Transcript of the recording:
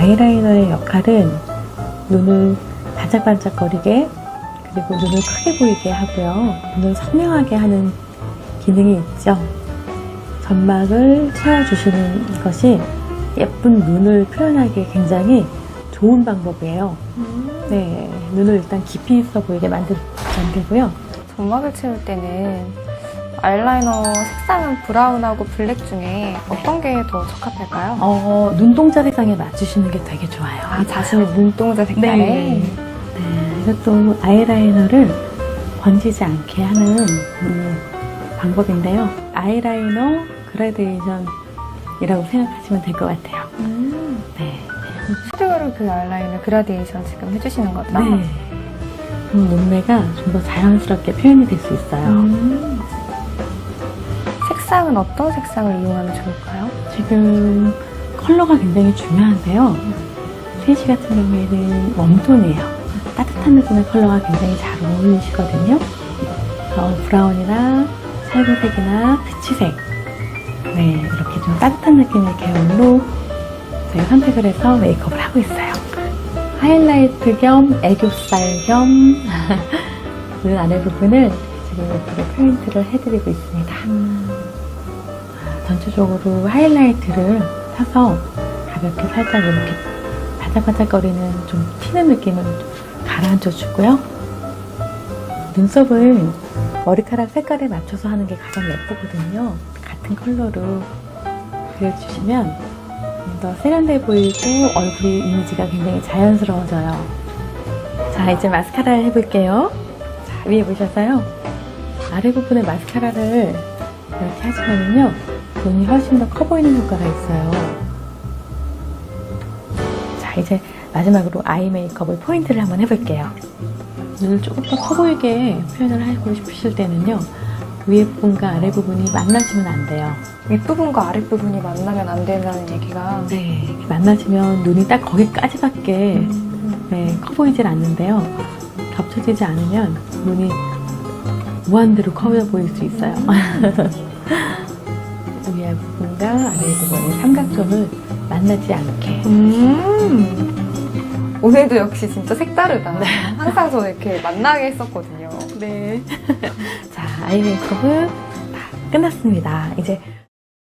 아이라이너의 역할은 눈을 반짝반짝거리게 그리고 눈을 크게 보이게 하고요. 눈을 선명하게 하는 기능이 있죠. 점막을 채워주시는 것이 예쁜 눈을 표현하기에 굉장히 좋은 방법이에요. 네, 눈을 일단 깊이 있어 보이게 만들, 만들고요. 점막을 채울 때는 아이라이너 색상은 브라운하고 블랙 중에 어떤 게 더 적합할까요? 어, 눈동자 색상에 맞추시는 게 되게 좋아요. 아, 자신의 눈동자 색깔에? 네. 네, 이것도 아이라이너를 번지지 않게 하는 음, 방법인데요. 아이라이너 그라데이션이라고 생각하시면 될 것 같아요. 음, 네. 스튜디오로 그 아이라이너 그라데이션 지금 해주시는 거죠? 네. 그럼 눈매가 좀 더 자연스럽게 표현이 될 수 있어요. 음. 색상은 어떤 색상을 이용하면 좋을까요? 지금 컬러가 굉장히 중요한데요. 3시 같은 경우에는 웜톤이에요. 따뜻한 느낌의 컬러가 굉장히 잘 어울리시거든요. 어, 브라운이나 살구색이나 피치색. 네, 이렇게 좀 따뜻한 느낌의 계열로 저희가 선택을 해서 메이크업을 하고 있어요. 하이라이트 겸 애교살 겸 눈 아래 부분을 지금 이렇게 포인트를 해드리고 있습니다. 전체적으로 하이라이트를 펴서 가볍게 살짝 이렇게 바짝바짝거리는 좀 튀는 느낌을 가라앉혀 주고요. 눈썹을 머리카락 색깔에 맞춰서 하는 게 가장 예쁘거든요. 같은 컬러로 그려주시면 좀더 세련돼 보이고 얼굴 이미지가 굉장히 자연스러워져요. 자, 이제 마스카라를 해볼게요. 자, 위에 보셔서요. 아래 부분에 마스카라를 이렇게 하시면은요. 눈이 훨씬 더 커 보이는 효과가 있어요. 자, 이제 마지막으로 아이 메이크업을 포인트를 한번 해볼게요. 눈을 조금 더 커 보이게 표현을 하고 싶으실 때는요. 위에 부분과 아래 부분이 만나시면 안 돼요. 윗부분과 아랫부분이 만나면 안 된다는 얘기가 네. 만나시면 눈이 딱 거기까지밖에 음. 네, 커 보이질 않는데요. 겹쳐지지 않으면 눈이 무한대로 커 보일 수 있어요. 위에 부분과 아래 부분의 삼각존을 만나지 않게. 음. 오늘도 역시 진짜 색다르다. 항상 저는 이렇게 만나게 했었거든요. 네. 자, 아이 메이크업은 다 끝났습니다. 이제